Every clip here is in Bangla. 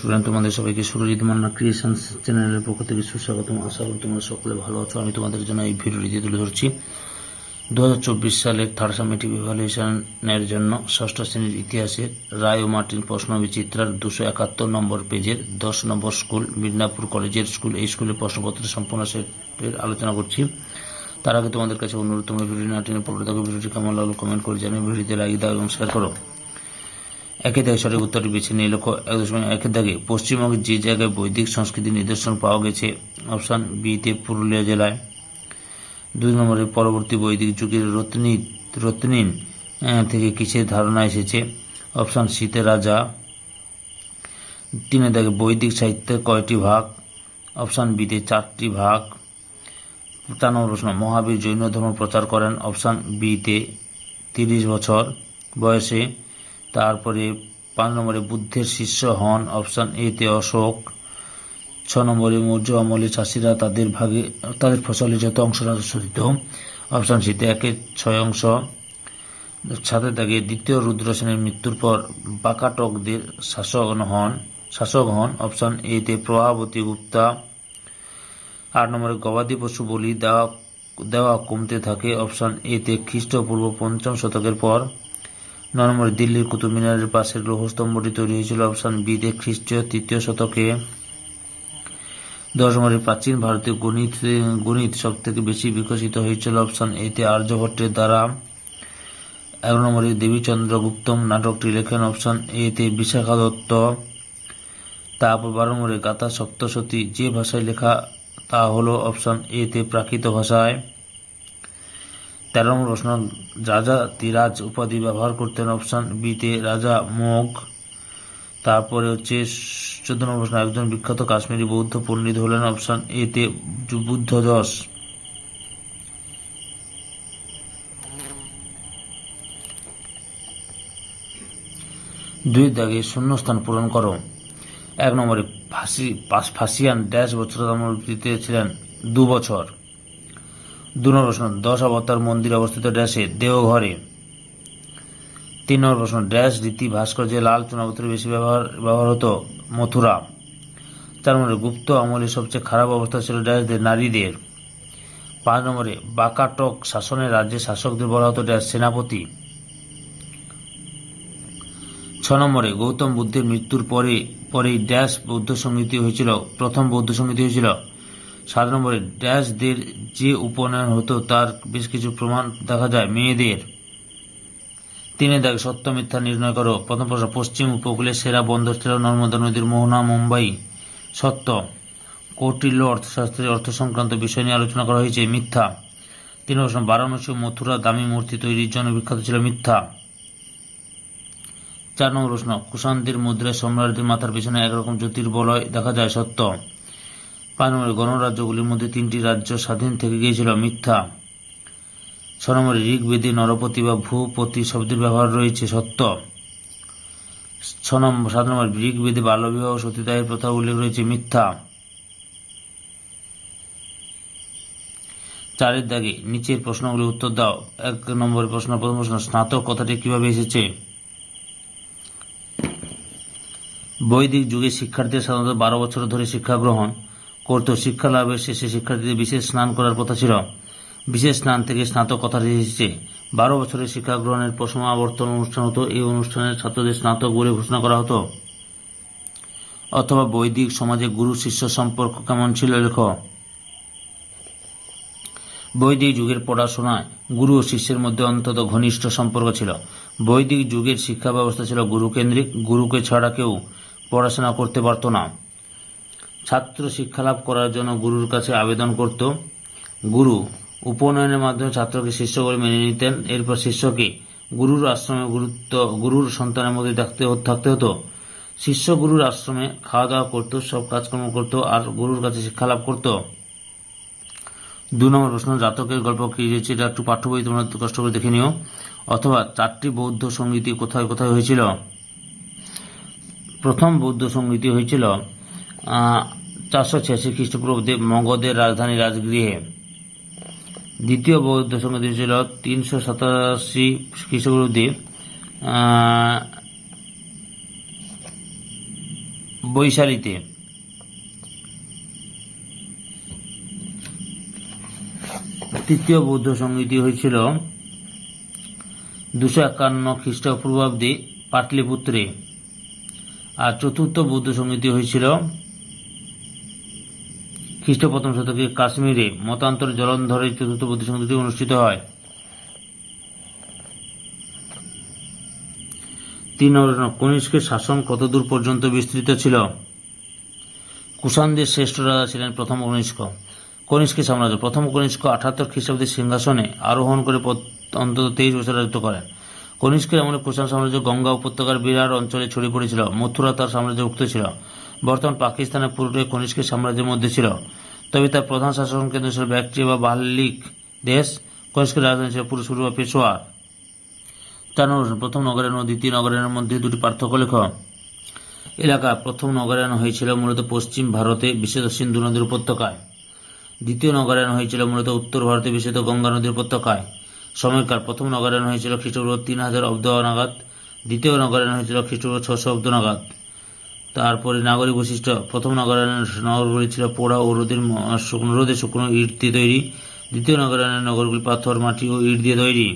স্টুডেন্ট তোমাদের সবাইকে সুরজিৎ মান্না ক্রিয়েশনস চ্যানেলের পক্ষ থেকে সুস্বাগতম। আশা করি তোমরা সকলে ভালো আছো। আমি তোমাদের জন্য এই ভিডিওটি তুলে ধরছি। দু সালের থার্ড সামেটিভ ইভ্যালুয়েশনের জন্য ষষ্ঠ শ্রেণির ইতিহাসে রায় ও মার্টিন প্রশ্ন বিচিত্রার দুশো একাত্তর নম্বর পেজের দশ নম্বর স্কুল, মিদনাপুর কলেজের স্কুল, এই স্কুলের প্রশ্নপত্র সম্পূর্ণ সেটের আলোচনা করছি। তার আগে তোমাদের কাছে অনুরোধ, তোমরা ভিডিও না টেনে পড়ে থাকো ভিডিওটি কেমন লাগল কমেন্ট করে জানিয়ে ভিডিওতে লাইক দাও এবং শেয়ার করো। একে দাগে সঠিক উত্তরটি বেছে নিয়ে লক্ষ্য, এক দশমিক একের দাগে পশ্চিমবঙ্গের যে জায়গায় বৈদিক সংস্কৃতির নিদর্শন পাওয়া গেছে, অপশান বিতে পুরুলিয়া জেলায়। দুই নম্বরে পরবর্তী বৈদিক যুগের রত্নী, রত্নিন থেকে কিসের ধারণা এসেছে? অপশান শীতের রাজা। তিনের দাগে বৈদিক সাহিত্যের কয়টি ভাগ? অপশান বিতে চারটি ভাগ। চার নম্বর প্রশ্ন, মহাবীর জৈন ধর্ম প্রচার করেন? অপশান বিতে তিরিশ বছর বয়সে তারপরে পাঁচ নম্বরে বুদ্ধের শিষ্য হন অপশান এতে অশোক, ছ নম্বরে মৌর্য আমলে চাষিরা তাদের ভাগে, তাদের ফসলের যত অংশ রাজস্ব দিত অপশান সিতে একে ছয় অংশ। সাথে থাকে দ্বিতীয় রুদ্রসেনের মৃত্যুর পর বাকাটকদের শাসক হন শাসক হন অপশান এতে প্রভাবতী গুপ্তা। আট নম্বরে গবাদি পশু বলি দেওয়া দেওয়া কমতে থাকে, অপশান এতে খ্রিস্টপূর্ব পঞ্চম শতকের পর। নম্বরে দিল্লির কুতুব মিনারের পাশের লৌহস্তম্ভটি তৈরি হয়েছিল অপশান বিতে খ্রিস্টীয় তৃতীয় শতকে। দশ নম্বরে প্রাচীন ভারতীয় গণিত গণিত সব থেকে বেশি বিকশিত হয়েছিল অপশান এতে আর্যভট্টের দ্বারা। এগারো নম্বরে দেবীচন্দ্র গুপ্তম নাটকটি লেখেন অপশান এতে বিশাখা দত্ত তারপর বারো নম্বরে গাথা সপ্তশতী যে ভাষায় লেখা তা হলো অপশান এতে প্রাকৃত ভাষায়। তেরো নম্বর প্রশ্ন, রাজা তিরাজ উপাধি ব্যবহার করতেন অপশান বিতে রাজা মোগ। তারপরে হচ্ছে চোদ্দ নম্বর প্রশ্ন, একজন বিখ্যাত কাশ্মীরি বৌদ্ধ পণ্ডিত হলেন অপশান এতে বুদ্ধ দশ। দুই দাগে শূন্যস্থান পূরণ করো। এক নম্বরে ফাঁসি ফাঁসিয়ান ড্যাশ বছর ধর্মবৃত্তিতে ছিলেন দু বছর। দু নম্বর প্রশ্ন দশ অবতার মন্দির অবস্থিত ড্যাশে, দেওঘরে। তিন নম্বর প্রশ্ন ড্যাশ, রীতি, ভাস্কর্যে লাল চুনাপত্র বেশি ব্যবহার ব্যবহার হতো মথুরা। চার নম্বরে, গুপ্ত আমলে সবচেয়ে খারাপ অবস্থা ছিল ড্যাশদের, নারীদের। পাঁচ নম্বরে, বাকাটক শাসনের রাজ্যে শাসকদের বলা হতো ড্যাশ সেনাপতি। ছ নম্বরে, গৌতম বুদ্ধের মৃত্যুর পরে, পরেই ড্যাশ বৌদ্ধ সংগীতি হয়েছিল, প্রথম বৌদ্ধ সংগীতি হয়েছিল সাত নম্বরে ড্যাশদের যে উপনয়ন হতো, তার বেশ কিছু প্রমাণ দেখা যায়, মেয়েদের। তিনে দেখ সত্য, মিথ্যা নির্ণয় করো। প্রথম প্রশ্ন, পশ্চিম উপকূলের সেরা বন্দর ছিল নর্মদা নদীর মোহনা, মুম্বাই। সত্য কৌটিল্য অর্থশাস্ত্রের অর্থ সংক্রান্ত বিষয় নিয়ে আলোচনা করা হয়েছে, মিথ্যা। তিন প্রশ্ন বারাণসী মথুরা দামি মূর্তি তৈরির জন্য বিখ্যাত ছিল মিথ্যা? চার নম্বর প্রশ্ন, কুষাণদের মুদ্রায় সম্রাটদের মাথার পিছনে একরকম জ্যোতির্বলয় দেখা যায়? সত্য নম্বরে গণরাজ্যগুলির মধ্যে তিনটি রাজ্য স্বাধীন থেকে গিয়েছিল মিথ্যা। ছ নম্বরে ঋগ্বেদে নরপতি বা ভূপতি শব্দের ব্যবহার রয়েছে সত্য। ছ নম্বর সাত নম্বর, ঋগ্বেদে বাল্যবিবাহ ও সতীদাহের প্রথা উল্লেখ রয়েছে মিথ্যা। চারের দাগে নিচের প্রশ্নগুলি উত্তর দাও। এক নম্বর প্রশ্ন, প্রথম প্রশ্ন, স্নাতক কথাটি কীভাবে এসেছে? বৈদিক যুগে শিক্ষার্থীরা সাধারণত বারো বছর ধরে শিক্ষা গ্রহণ করত শিক্ষা লাভের শেষে শিক্ষার্থীদের বিশেষ স্নান করার কথা ছিল। বিশেষ স্নান থেকে স্নাতক কথাটি এসেছে। বারো বছরের শিক্ষা গ্রহণের পর সমাবর্তন অনুষ্ঠান হতো। এই অনুষ্ঠানে ছাত্রদের স্নাতক বলে ঘোষণা করা হতো। অথবা বৈদিক সমাজে গুরু শিষ্য সম্পর্ক কেমন ছিল লেখ। বৈদিক যুগের পড়াশোনায় গুরু ও শিষ্যের মধ্যে অন্তত ঘনিষ্ঠ সম্পর্ক ছিল। বৈদিক যুগের শিক্ষা ব্যবস্থা ছিল গুরুকেন্দ্রিক। গুরুকে ছাড়া কেউ পড়াশোনা করতে পারত না। ছাত্র শিক্ষা লাভ করার জন্য গুরুর কাছে আবেদন করত। গুরু, উপনয়নের মাধ্যমে ছাত্রকে শিষ্য করে মেনে নিতেন। এরপর শিষ্যকে গুরুর আশ্রমে গুরুত্ব, গুরুর সন্তানের মধ্যে থাকতে থাকতে হতো। শিষ্য গুরুর আশ্রমে খাওয়া দাওয়া করতো, সব কাজকর্ম করতো আর গুরুর কাছে শিক্ষা লাভ করতো। দু নম্বর প্রশ্ন, জাতকের গল্প কি রয়েছে এটা একটু পাঠ্য বই তোমরা কষ্ট করে দেখে নিও। অথবা চারটি বৌদ্ধ সঙ্গীতি কোথায় কোথায় হয়েছিল? প্রথম বৌদ্ধ সঙ্গীতি হয়েছিল চারশো ছিয়াশি খ্রিস্টপূর্বাব্দে মগধের রাজধানী রাজগৃহে। দ্বিতীয় বৌদ্ধ সঙ্গীতি হয়েছিল তিনশো সাতাশি খ্রিস্টপূর্বাব্দে বৈশালীতে। তৃতীয় বৌদ্ধ সংগীতি হয়েছিল দুশো একান্ন খ্রিস্টপূর্বাব্দে পাটলিপুত্রে। আর চতুর্থ বৌদ্ধ সংগীতি হয়েছিল খ্রিস্ট প্রথম শতকে কাশ্মীরে মতান্তর জলন্ধরে চতুর্থ বৌদ্ধ অনুষ্ঠিত হয়। তিন কনিষ্কের শাসন কতদূর পর্যন্ত বিস্তৃত ছিল? কুষাণদের শ্রেষ্ঠ রাজা ছিলেন প্রথম কনিষ্ক। কনিষ্কের সাম্রাজ্য, প্রথম কনিষ্ক আঠাত্তর খ্রিস্টাব্দে সিংহাসনে আরোহণ করে অন্তত তেইশ বছর রাজত্ব করেন। কনিষ্কের আমলে কুষাণ সাম্রাজ্য গঙ্গা উপত্যকার বিরাট অঞ্চলে ছড়িয়ে পড়েছিল, মথুরা তার সাম্রাজ্যভুক্ত ছিল। বর্তমান পাকিস্তানের পুরোটাই কনিষ্কের সাম্রাজ্যের মধ্যে ছিল। তবে তার প্রধান শাসন কেন্দ্র ছিল ব্যাকট্রিয়া বা বাল্লিক দেশ। কনিষ্কের রাজধানী ছিল পুরুষপুর বা পেশোয়ার। নম্বর প্রথম নগরায়ণ ও দ্বিতীয় নগরায়ণের মধ্যে দুটি পার্থক্য লেখ। এলাকা প্রথম নগরায়ণ হয়েছিল মূলত পশ্চিম ভারতে বিশেষত সিন্ধু নদীর উপত্যকায়। দ্বিতীয় নগরায়ণ হয়েছিল মূলত উত্তর ভারতে বিশেষত গঙ্গা নদীর উপত্যকায়। সময়কাল প্রথম নগরায়ণ হয়েছিল খ্রিস্টপূর্ব তিন হাজার অব্দ নাগাদ। দ্বিতীয় নগরায়ণ হয়েছিল খ্রিস্টপূর্ব ছশো অব্দ নাগাদ। তারপরে নাগরিক বৈশিষ্ট্য, প্রথম নগরায়ণের নগরগুলি ছিল পোড়া ও রোদের শুকনো রোদে শুকনো ইট দিয়ে তৈরি। দ্বিতীয় নগরায়ণের নগরগুলি পাথর, মাটি ও ইট দিয়ে তৈরি।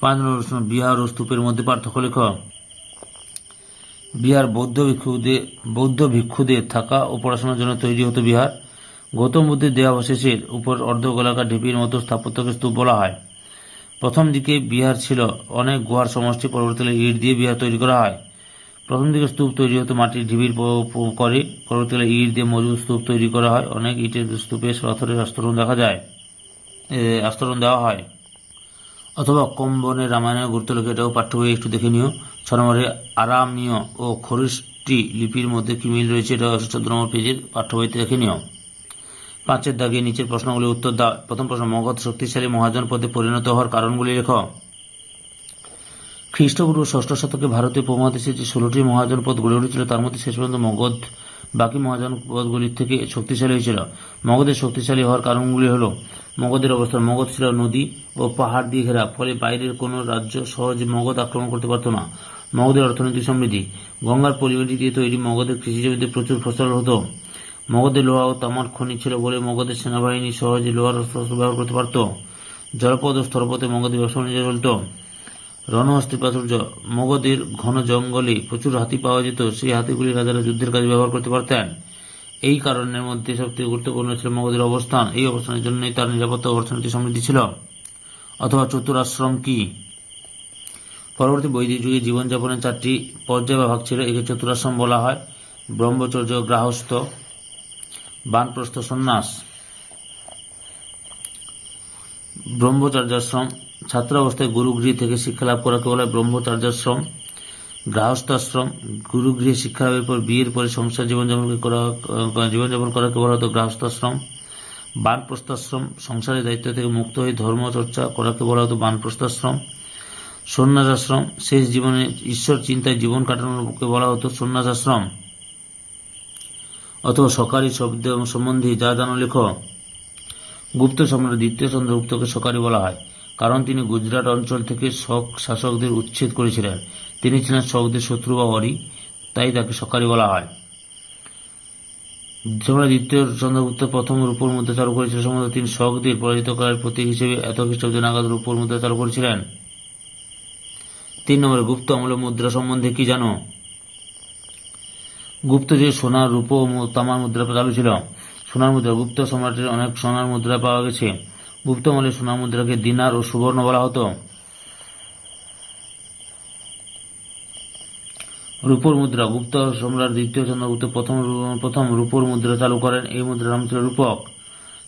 পাঁচ নম্বর বিহার ও স্তূপের মধ্যে পার্থক্য লেখ। বিহার বৌদ্ধ ভিক্ষুদের বৌদ্ধ ভিক্ষুদের থাকা ও পড়াশোনার জন্য তৈরি হতো বিহার। গৌতম বুদ্ধের দেহাবশেষের উপর অর্ধগোলাকার ঢিপির মতো স্থাপত্যকে স্তূপ বলা হয়। প্রথম দিকে বিহার ছিল অনেক গুহার সমষ্টি, পরবর্তীকালে ইট দিয়ে বিহার তৈরি করা হয়। প্রথম দিকে স্তূপ তৈরি হতো, মাটির ঢিবির করে। পরবর্তীকালে ইট দিয়ে মজুদ স্তূপ তৈরি করা হয়। অনেক ইটের স্তূপে পাথরের আস্তরণ দেখা যায়। আস্তরণ দেওয়া হয়। অথবা কম্বনে রামায়ণের গুরুত্ব লেখে, এটাও পাঠ্য বইয়ে একটু দেখে নিও। ছ নম্বরে আরামীয় ও খরিষ্টি লিপির মধ্যে কি মিল রয়েছে, এটা চোদ্দ নম্বর পেজের পাঠ্য বইতে দেখে নিও। পাঁচের দাগে নিচের প্রশ্নগুলি উত্তর দাও। প্রথম প্রশ্ন, মগধ শক্তিশালী মহাজন পদে পরিণত হওয়ার কারণগুলি লেখ। খ্রিস্টপূর্ব ষষ্ঠ শতকে ভারতীয় উপমহাদেশে যে ষোলোটি মহাজন পদ গড়ে উঠেছিল, তার মধ্যে শেষ পর্যন্ত মগধ, বাকি মহাজন পদগুলির থেকে শক্তিশালী হয়েছিল। মগধের শক্তিশালী হওয়ার কারণগুলি হল, মগধের অবস্থান, মগধ ছিল নদী ও পাহাড় দিয়ে ঘেরা, ফলে বাইরের কোনো রাজ্য সহজে মগধ আক্রমণ করতে পারত না। মগধের অর্থনৈতিক সমৃদ্ধি, গঙ্গার পরিবেটি দিয়ে তৈরি মগধের কৃষিজমিতে প্রচুর ফসল হতো। মগধে লোহা ও তামার খনি ছিল বলে মগধের সেনাবাহিনী সহজে লোহার অস্ত্র ব্যবহার করতে পারত। জলপথ ও স্থলপথে মগধে ব্যবসা বাণিজ্য চলত। রণহস্তি প্রাচুর্য। মগধের ঘন জঙ্গলে প্রচুর হাতি পাওয়া যেত, সেই হাতিগুলি রাজারা যুদ্ধের কাজে ব্যবহার করতে পারতেন। এই কারণের মধ্যে সবথেকে গুরুত্বপূর্ণ ছিল মগধের অবস্থান। এই অবস্থানের জন্যই তার নিরাপত্তা ও অর্থনৈতিক সমৃদ্ধি ছিল। অথবা চতুরাশ্রম কি? পরবর্তী বৈদিক যুগে জীবনযাপনের চারটি পর্যায় বা ভাগ ছিল। একে চতুরাশ্রম বলা হয়। ব্রহ্মচর্য গ্রাহস্থ বানপ্রস্থ সন্ন্যাস। ব্রহ্মচর্যাশ্রম ছাত্র অবস্থায় গুরুগৃহ থেকে শিক্ষা লাভ করাকে বলা হয় ব্রহ্মচর্যাশ্রম, গৃহস্থাশ্রম, গুরুগৃহে শিক্ষা লাভের পর বিয়ের পরে সংসার জীবনযাপন করা জীবনযাপন করাকে বলা হতো গৃহস্থাশ্রম। বানপ্রস্থাশ্রম, সংসারের দায়িত্ব থেকে মুক্ত হয়ে ধর্মচর্চা করাকে বলা হতো বানপ্রস্থাশ্রম। সন্ন্যাসাশ্রম, শেষ জীবনে ঈশ্বর চিন্তায় জীবন কাটানোকে বলা হতো সন্ন্যাসাশ্রম। অথবা সকারী শব্দ সম্বন্ধে যা জানো লেখ। গুপ্ত সম্রাট দ্বিতীয় চন্দ্রগুপ্তকে সকারী বলা হয়। কারণ তিনি গুজরাট অঞ্চল থেকে শক শাসকদের উচ্ছেদ করেছিলেন। তিনি ছিলেন শকদের শত্রু বা অরি, তাই তাকে সকারী বলা হয়। সম্রাট দ্বিতীয় চন্দ্রগুপ্ত প্রথম রূপর মুদ্রা চালু করেছিল সম্ভবত তিনি শকদের পরাজিত করার প্রতীক হিসেবে এত খ্রিস্টাব্দ নাগাদ রূপর মুদ্রা চালু করেছিলেন। তিন নম্বরে গুপ্ত আমলের মুদ্রা সম্বন্ধে কি জানো? গুপ্ত যে সোনার রূপ ও তামার মুদ্রা চালু ছিল, সোনার মুদ্রা গুপ্ত সম্রাটের অনেক সোনার মুদ্রা পাওয়া গেছে। গুপ্ত সোনার মুদ্রাকে দিনার ও সুবর্ণ বলা হতো। রূপর মুদ্রা, গুপ্ত সম্রাট দ্বিতীয় চন্দ্রগুপ্ত প্রথম প্রথম রূপর মুদ্রা চালু করেন। এই মুদ্রার নাম ছিল রূপক।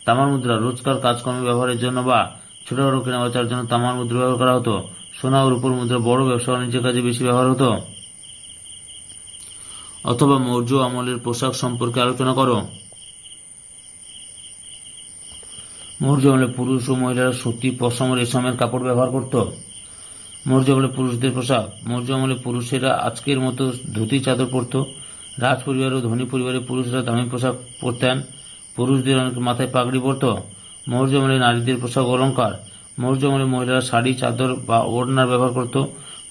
তামার মুদ্রা, রোজকার কাজকর্মে ব্যবহারের জন্য বা ছোটখাটো কেনাবেচার জন্য তামার মুদ্রা ব্যবহার করা হতো। সোনা ও রূপর মুদ্রা বড় ব্যবসা বাণিজ্যের কাজে বেশি ব্যবহার হতো। অথবা মৌর্য আমলের পোশাক সম্পর্কে আলোচনা করো। মৌর্য আমলে পুরুষ ও মহিলারা সুতি পশম রেশমের কাপড় ব্যবহার করত মৌর্য আমলে পুরুষদের পোশাক মৌর্য আমলে পুরুষেরা আজকের মতো ধুতি, চাদর পরত রাজ পরিবার ও ধনী পরিবারের পুরুষরা দামি পোশাক পরতেন, পুরুষদের অনেক মাথায় পাগড়ি পরত মৌর্য আমলে নারীদের পোশাক অলঙ্কার মৌর্য আমলে মহিলারা শাড়ি, চাদর বা ওড়নার ব্যবহার করত,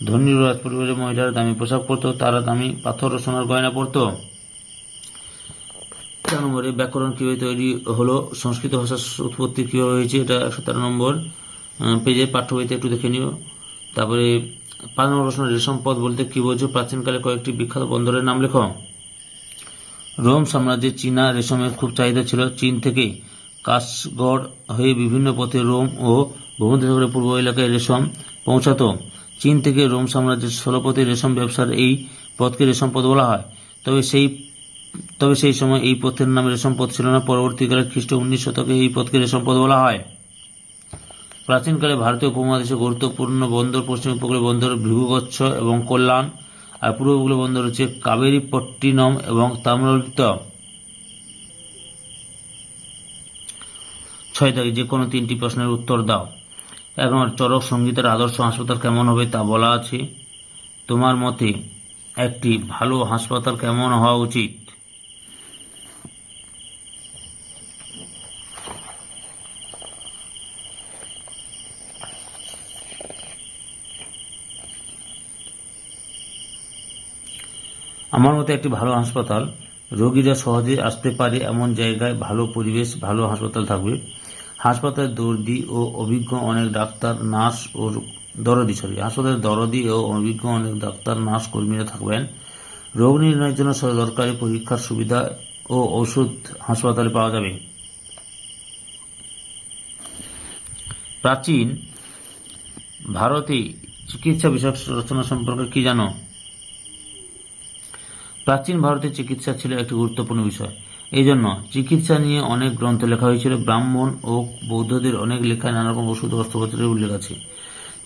ধনী রাজ পরিবারের মহিলারা দামি পোশাক পরতো, তারা দামি পাথর ও সোনার গয়না পরতো। চার নম্বরে ব্যাকরণ কীভাবে তৈরি হলো, সংস্কৃত ভাষার উৎপত্তি কীভাবে হয়েছে, এটা একশো তেরো নম্বর পেজে পাঠ্য বইতে একটু দেখে নিও। তারপরে পাঁচ নম্বর প্রশ্ন, রেশম পথ বলতে কী বোঝো? প্রাচীনকালে কয়েকটি বিখ্যাত বন্দরের নাম লেখো। রোম সাম্রাজ্যে চীনা রেশমের খুব চাহিদা ছিল। চীন থেকে কাশগড় হয়ে বিভিন্ন পথে রোম ও ভূমধ্যসাগরের পূর্ব এলাকায় রেশম পৌঁছাতো। চীন থেকে রোম সাম্রাজ্যের স্থলপথে রেশম ব্যবসার এই পথকে রেশম পথ বলা হয়। তবে সেই তবে সেই সময় এই পথের নাম রেশম পথ ছিল না। পরবর্তীকালে খ্রিস্ট উনিশ শতকে এই পথকে রেশম পথ বলা হয়। প্রাচীনকালে ভারতীয় উপমহাদেশে গুরুত্বপূর্ণ বন্দর, পশ্চিম উপকূলীয় বন্দর, ভৃগুগচ্ছ এবং কল্যাণ, আর পূর্ব উপকূলীয় বন্দর হচ্ছে কাবেরী, পট্টিনম এবং তাম্রলিপ্ত। ছয় তারিখ, যে কোনো তিনটি প্রশ্নের উত্তর দাও। এক নম্বর চরক সঙ্গীতের আদর্শ হাসপাতাল কেমন হবে তা বলা আছে। তোমার মতে একটি ভালো হাসপাতাল কেমন হওয়া উচিত? আমার মতে একটি ভালো হাসপাতাল রোগীরা সহজে আসতে পারে এমন জায়গায় ভালো পরিবেশ, ভালো হাসপাতাল থাকবে। হাসপাতালের দর্দি ও অভিজ্ঞ অনেক ডাক্তার, নার্স ও দরদি সরি হাসপাতালের দরদি ও অভিজ্ঞ অনেক ডাক্তার, নার্স কর্মীরা থাকবেন। রোগ নির্ণয়ের জন্য সব দরকারি পরীক্ষার সুবিধা ও ওষুধ হাসপাতালে পাওয়া যাবে। প্রাচীন ভারতে চিকিৎসা বিষয়ক রচনা সম্পর্কে কি জানো? প্রাচীন ভারতের চিকিৎসা ছিল একটি গুরুত্বপূর্ণ বিষয়। এই জন্য চিকিৎসা নিয়ে অনেক গ্রন্থ লেখা হয়েছিল। ব্রাহ্মণ ও বৌদ্ধদের অনেক লেখায় নানা রকম ওষুধ ও অস্ত্রোপচারের উল্লেখ আছে।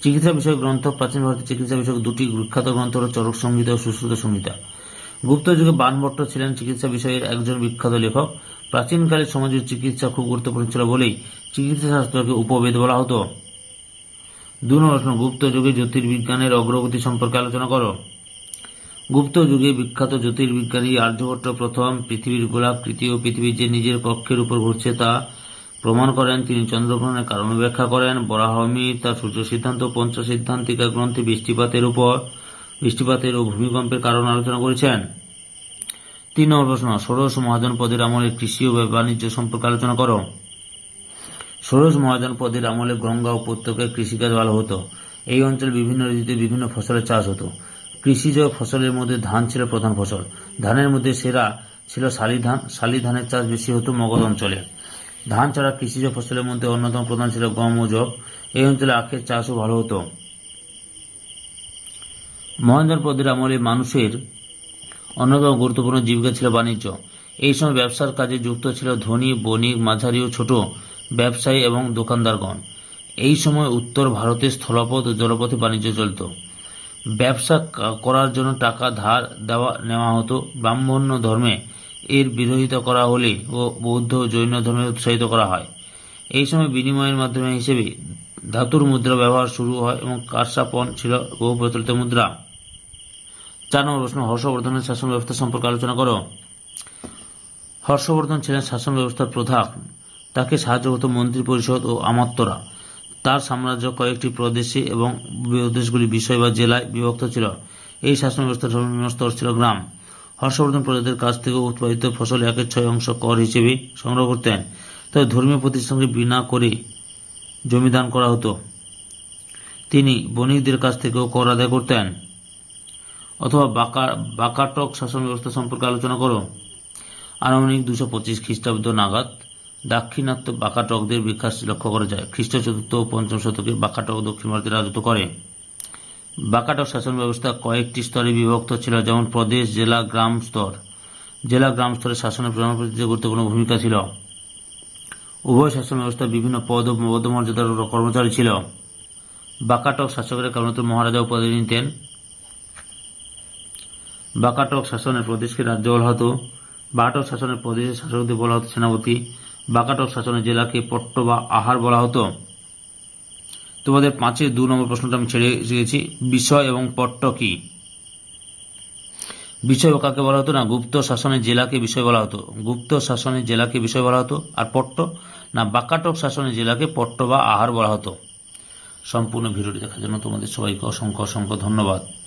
চিকিৎসা বিষয়ক গ্রন্থ, প্রাচীন ভারতের চিকিৎসা বিষয়ক দুটি বিখ্যাত গ্রন্থ হল চরক সংহিতা ও সুশ্রুত সংহিতা। গুপ্ত যুগে বানভট্ট ছিলেন চিকিৎসা বিষয়ের একজন বিখ্যাত লেখক। প্রাচীনকালে সমাজের চিকিৎসা খুব গুরুত্বপূর্ণ ছিল বলেই চিকিৎসা শাস্ত্রকে উপবেদ বলা হতো। দু নম্বর গুপ্ত যুগে জ্যোতির্বিজ্ঞানের অগ্রগতি সম্পর্কে আলোচনা করো। গুপ্ত যুগে বিখ্যাত জ্যোতির্বিজ্ঞানী আর্যভট্ট প্রথম পৃথিবীর গোলাকৃতি ও পৃথিবীর যে নিজের কক্ষের উপর ঘুরছে তা প্রমাণ করেন। তিনি চন্দ্রগ্রহণের কারণ ব্যাখ্যা করেন। বরাহমি তার সূর্য সিদ্ধান্ত, পঞ্চ সিদ্ধান্তিকা গ্রন্থে বৃষ্টিপাতের উপর, বৃষ্টিপাতের ও ভূমিকম্পের কারণ আলোচনা করেছেন। তিন নম্বর প্রশ্ন, ষোড়শ মহাজন পদের আমলে কৃষি ও বাণিজ্য সম্পর্কে আলোচনা করো। ষোড়শ মহাজন পদের আমলে গঙ্গা উপত্যকায় কৃষিকাজ ভালো হতো। এই অঞ্চলে বিভিন্ন ঋতুতে বিভিন্ন ফসলের চাষ হতো। কৃষিজ ফসলের মধ্যে ধান ছিল প্রধান ফসল। ধানের মধ্যে সেরা ছিল শালি ধান। শালি ধানের চাষ বেশি হতো মগধ অঞ্চলে। ধান ছাড়া কৃষিজ ফসলের মধ্যে অন্যতম প্রধান ছিল গম ও জব এই অঞ্চলে আখের চাষও ভালো হতো। মহেন্দ্রপদের আমলে মানুষের অন্যতম গুরুত্বপূর্ণ জীবিকা ছিল বাণিজ্য। এই সময় ব্যবসার কাজে যুক্ত ছিল ধনী, বণিক, মাঝারি ও ছোট ব্যবসায়ী এবং দোকানদারগণ। এই সময় উত্তর ভারতে স্থলপথ ও জলপথে বাণিজ্য চলত। ব্যবসা করার জন্য টাকা ধার দেওয়া নেওয়া হতো। ব্রাহ্মণ্য ধর্মে এর বিরোধিতা করা হলে ও বৌদ্ধ জৈন ধর্মে উৎসাহিত করা হয়। এই সময় বিনিময়ের মাধ্যমে হিসেবে ধাতুর মুদ্রা ব্যবহার শুরু হয় এবং কারসাপন ছিল বহু প্রচলিত মুদ্রা। চার নম্বর প্রশ্ন হর্ষবর্ধনের শাসন ব্যবস্থা সম্পর্কে আলোচনা করো। হর্ষবর্ধন ছিলেন শাসন ব্যবস্থার প্রধান। তাকে সাহায্য হতো মন্ত্রী পরিষদ ও আমাত্যরা। তার সাম্রাজ্য কয়েকটি প্রদেশে এবং প্রদেশগুলি বিষয় বা জেলায় বিভক্ত ছিল। এই শাসন ব্যবস্থার সর্বনিম্ন স্তর ছিল গ্রাম। হর্ষবর্ধন প্রজাদের কাছ থেকে উৎপাদিত ফসল একের ছয় অংশ কর হিসেবে সংগ্রহ করতেন। তবে ধর্মীয় প্রতিষ্ঠানকে বিনা করে জমিদান করা হতো। তিনি বণিকদের কাছ থেকেও কর আদায় করতেন। অথবা বাকা, বাকাটক শাসন ব্যবস্থা সম্পর্কে আলোচনা করো। আনুমানিক দুশো পঁচিশ খ্রিস্টাব্দ নাগাদ দাক্ষিণাত্য বাকাটকদের বিকাশ লক্ষ্য করা যায়। খ্রিস্ট চতুর্থ ও পঞ্চম শতকে বাকাটক দক্ষিণ ভারতে রাজত্ব করে। বাকাটক শাসন ব্যবস্থা কয়েকটি স্তরে বিভক্ত ছিল, যেমন প্রদেশ, জেলা, গ্রাম স্তর। জেলা, গ্রাম স্তরে শাসনের প্রধান গুরুত্বপূর্ণ ভূমিকা ছিল। উভয় শাসন ব্যবস্থা বিভিন্ন পদ ও পদমর্যাদার কর্মচারী ছিল। বাকাটক শাসকেরা কেবলমাত্র মহারাজা উপাধি নিতেন। বাকাটক শাসনের প্রদেশকে রাজ্য বলা হতো। বাকাটক শাসনের প্রদেশের শাসকদের বলা হতো সেনাপতি। বাকাটক শাসনের জেলাকে পট্ট বা আহার বলা হতো। তোমাদের পাঁচের দু নম্বর প্রশ্নটা আমি ছেড়ে গেছি বিষয় এবং পট্ট কি? বিষয় কাকে বলা হতো না? গুপ্ত শাসনের জেলাকে বিষয় বলা হতো। গুপ্ত শাসনের জেলাকে বিষয় বলা হতো। আর পট্ট? না, বাকাটক শাসনের জেলাকে পট্ট বা আহার বলা হতো। সম্পূর্ণ ভিডিওটি দেখার জন্য তোমাদের সবাইকে অসংখ্য অসংখ্য ধন্যবাদ।